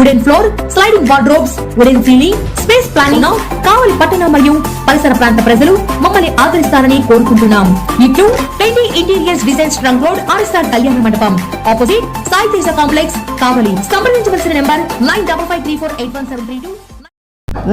wooden floor sliding wardrobes wooden ceiling space planning Kavali పట్టణ మరియు పరిసర ప్రాంత ప్రజలు మమ్మల్ని ఆదరిస్తారని కోరుకుంటున్నాం. ఇట్లు trendy interiors design trunk road RSR Kalyana Mandapam. Opposite Sai Teja complex Kavali. సంప్రదించవలసిన number nine double five three four eight one seven three two.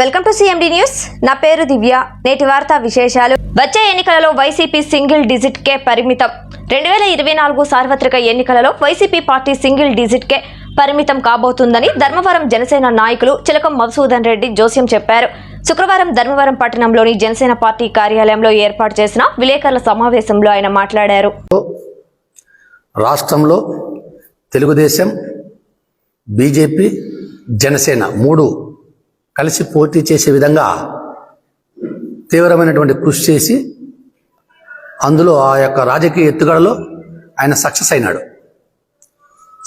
Welcome to CMD news నా పేరు దివ్య. నేటి వార్తా విశేషాలు. వచ్చే ఎన్నికలలో వైసీపీ సింగిల్ డిజిట్ కే పరిమితం. రెండు వేల ఇరవై నాలుగు సార్వత్రిక ఎన్నికలలో వైసీపీ పార్టీ సింగిల్ డిజిట్ కే పరిమితం కాబోతుందని ధర్మవరం జనసేన నాయకులు చిలకం మధుసూదన్ రెడ్డి జోస్యం చెప్పారు. శుక్రవారం ధర్మవరం పట్టణంలోని జనసేన పార్టీ కార్యాలయంలో ఏర్పాటు చేసిన విలేకరుల సమావేశంలో ఆయన మాట్లాడారు. రాష్ట్రంలో తెలుగుదేశం బీజేపీ జనసేన మూడు కలిసి పోటీ చేసే విధంగా తీవ్రమైనటువంటి కృషి చేసి అందులో ఆ యొక్క రాజకీయ ఎత్తుగడలో ఆయన సక్సెస్ అయినాడు.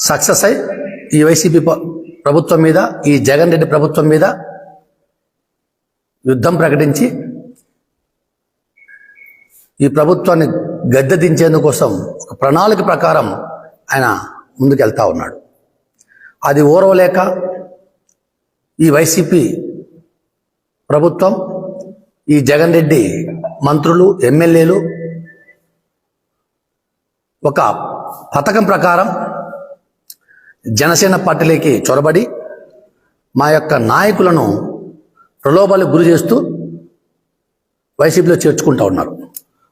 సక్సెస్ అయి ఈ వైసీపీ ప్రభుత్వం మీద ఈ జగన్ రెడ్డి ప్రభుత్వం మీద యుద్ధం ప్రకటించి ఈ ప్రభుత్వాన్ని గద్దె దించేందుకోసం ఒక ప్రణాళిక ప్రకారం ఆయన ముందుకెళ్తా ఉన్నాడు. అది ఓర్వలేక ఈ వైసీపీ ప్రభుత్వం ఈ జగన్ రెడ్డి మంత్రులు ఎమ్మెల్యేలు ఒక పథకం ప్రకారం జనసేన పార్టీలోకి చొరబడి మా యొక్క నాయకులను ప్రలోభాలకు గురి చేస్తూ వైసీపీలో చేర్చుకుంటా ఉన్నారు.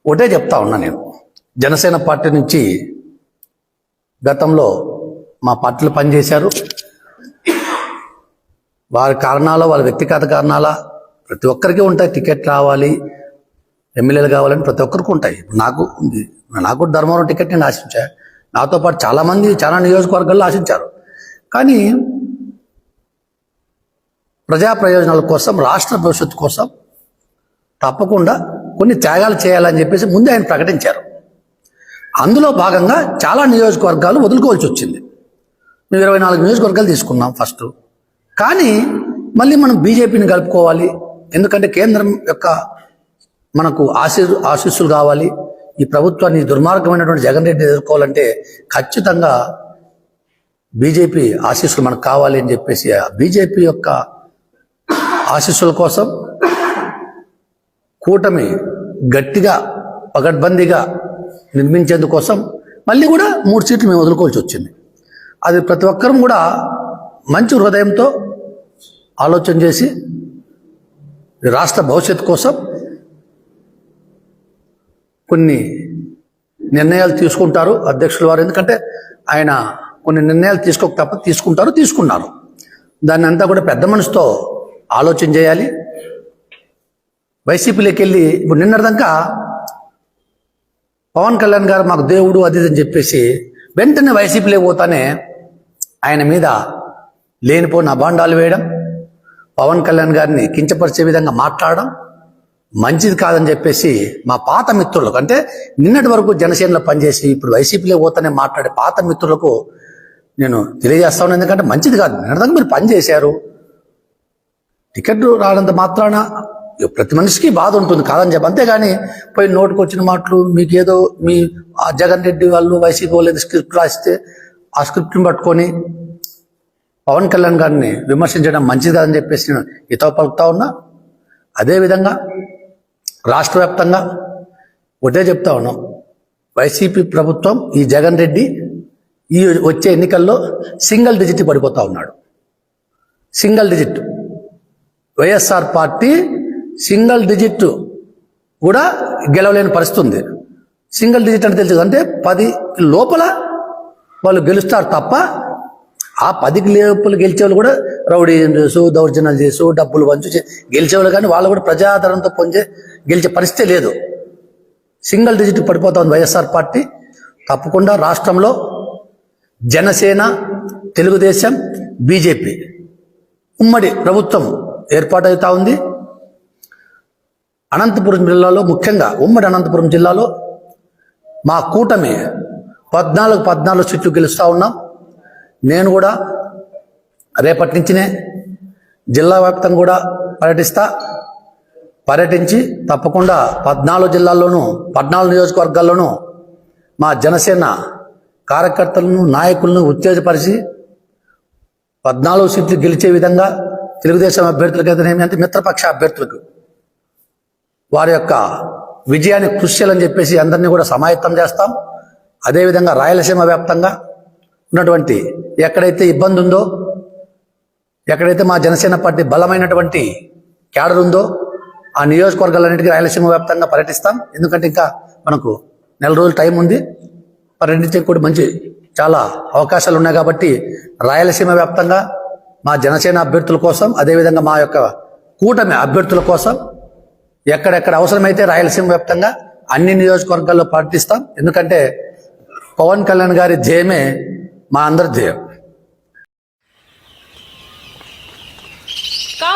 ఒకటే చెప్తా ఉన్నా నేను. జనసేన పార్టీ నుంచి గతంలో మా పార్టీలు పనిచేశారు. వారి కారణాల వాళ్ళ వ్యక్తిగత కారణాల ప్రతి ఒక్కరికి ఉంటాయి. టికెట్ రావాలి ఎమ్మెల్యేలు కావాలని ప్రతి ఒక్కరికి ఉంటాయి. ఇప్పుడు నాకు ఉంది. నాకు కూడా ధర్మవరం టికెట్ నేను ఆశించా. నాతో పాటు చాలామంది చాలా నియోజకవర్గాల్లో ఆశించారు. కానీ ప్రజా ప్రయోజనాల కోసం రాష్ట్ర భవిష్యత్తు కోసం తప్పకుండా కొన్ని త్యాగాలు చేయాలని చెప్పేసి ముందే ఆయన ప్రకటించారు. అందులో భాగంగా చాలా నియోజకవర్గాలు వదులుకోవాల్సి వచ్చింది. మేము ఇరవై నాలుగు నియోజకవర్గాలు తీసుకున్నాం ఫస్ట్. కానీ మళ్ళీ మనం బీజేపీని కలుపుకోవాలి. ఎందుకంటే కేంద్రం యొక్క మనకు ఆశీ ఆశీస్సులు కావాలి. ఈ ప్రభుత్వాన్ని దుర్మార్గమైనటువంటి జగన్ రెడ్డి ఎదుర్కోవాలంటే ఖచ్చితంగా బీజేపీ ఆశీస్సులు మనకు కావాలి అని చెప్పేసి ఆ బీజేపీ యొక్క ఆశీస్సుల కోసం కూటమి గట్టిగా పగడ్బందీగా నిర్మించేందుకోసం మళ్ళీ కూడా మూడు సీట్లు మేము వదులుకోవాల్సి వచ్చింది. అది ప్రతి ఒక్కరం కూడా మంచి హృదయంతో ఆలోచన చేసి రాష్ట్ర భవిష్యత్తు కోసం కొన్ని నిర్ణయాలు తీసుకుంటారు అధ్యక్షుల వారు. ఎందుకంటే ఆయన కొన్ని నిర్ణయాలు తీసుకోక తప్ప తీసుకుంటారు తీసుకున్నారు. దాన్ని అంతా కూడా పెద్ద మనసుతో ఆలోచన చేయాలి. వైసీపీలోకి వెళ్ళి ఇప్పుడు నిన్నటిదాకా పవన్ కళ్యాణ్ గారు మాకు దేవుడు అది అని చెప్పేసి వెంటనే వైసీపీలో పోతానే ఆయన మీద లేనిపోయిన అభాండాలు వేయడం పవన్ కళ్యాణ్ గారిని కించపరిచే విధంగా మాట్లాడడం మంచిది కాదని చెప్పేసి మా పాత మిత్రులకు అంటే నిన్నటి వరకు జనసేనలో పనిచేసి ఇప్పుడు వైసీపీలో పోతానే మాట్లాడే పాత మిత్రులకు నేను తెలియజేస్తాను ఎందుకంటే మంచిది కాదు. నిన్నదాకా మీరు పనిచేశారు. టికెట్ రానంత మాత్రాన ప్రతి మనిషికి బాధ ఉంటుంది కాదని చెప్పి అంతేగాని పోయి నోటుకు వచ్చిన మాటలు మీకు ఏదో మీ ఆ జగన్ రెడ్డి వాళ్ళు వైసీపీ వాళ్ళు ఏదో స్క్రిప్ట్ రాస్తే ఆ స్క్రిప్ట్ని పట్టుకొని పవన్ కళ్యాణ్ గారిని విమర్శించడం మంచిది కాదని చెప్పేసి నేను హితవు పలుకుతా ఉన్నా. అదేవిధంగా రాష్ట్ర వ్యాప్తంగా ఒకటే చెప్తా ఉన్నాం. వైసీపీ ప్రభుత్వం ఈ జగన్ రెడ్డి ఈ వచ్చే ఎన్నికల్లో సింగిల్ డిజిట్ పడిపోతా ఉన్నాడు. Single digit. YSR party single digit కూడా గెలవలేని పరిస్థితి ఉంది. సింగిల్ డిజిట్ అంటే తెలుసు అంటే పది లోపల వాళ్ళు గెలుస్తారు తప్ప ఆ పదికి లోపల గెలిచే వాళ్ళు కూడా రౌడీ చేసు దౌర్జన్యాలు చేసు డబ్బులు పంచు గెలిచేవాళ్ళు కానీ వాళ్ళు కూడా ప్రజాదరణతో పొందే గెలిచే పరిస్థితి లేదు. సింగిల్ డిజిట్ పడిపోతుంది వైఎస్ఆర్ పార్టీ. తప్పకుండా రాష్ట్రంలో జనసేన తెలుగుదేశం బీజేపీ ఉమ్మడి ప్రభుత్వం ఏర్పాటవుతా ఉంది. అనంతపురం జిల్లాలో ముఖ్యంగా ఉమ్మడి అనంతపురం జిల్లాలో మా కూటమి పద్నాలుగు పద్నాలుగు సీట్లు గెలుస్తూ ఉన్నాం. నేను కూడా రేపటి నుంచినే జిల్లా వ్యాప్తంగా కూడా పర్యటిస్తా. పర్యటించి తప్పకుండా పద్నాలుగు జిల్లాల్లోనూ పద్నాలుగు నియోజకవర్గాల్లోనూ మా జనసేన కార్యకర్తలను నాయకులను ఉత్తేజపరిచి పద్నాలుగు సీట్లు గెలిచే విధంగా తెలుగుదేశం అభ్యర్థులకు అయితేనేమి అంటే మిత్రపక్ష అభ్యర్థులకు వారి యొక్క విజయాన్ని కృషి చేయాలని చెప్పేసి అందరినీ కూడా సమాయత్తం చేస్తాం. అదేవిధంగా రాయలసీమ వ్యాప్తంగా ఉన్నటువంటి ఎక్కడైతే ఇబ్బంది ఉందో ఎక్కడైతే మా జనసేన పార్టీ బలమైనటువంటి క్యాడర్ ఉందో ఆ నియోజకవర్గాలన్నిటికీ రాయలసీమ వ్యాప్తంగా పర్యటిస్తాం. ఎందుకంటే ఇంకా మనకు నెల రోజులు టైం ఉంది. పర్యటించే కూడా మంచి చాలా అవకాశాలు ఉన్నాయి కాబట్టి రాయలసీమ వ్యాప్తంగా మా జనసేన అభ్యర్థుల కోసం అదేవిధంగా మా యొక్క కూటమి అభ్యర్థుల కోసం ఎక్కడెక్కడ అవసరమైతే రాయలసీమ వ్యాప్తంగా అన్ని నియోజకవర్గాల్లో పాటిస్తాం. ఎందుకంటే పవన్ కళ్యాణ్ గారి ధ్యేయమే మా అందరి ధ్యేయం.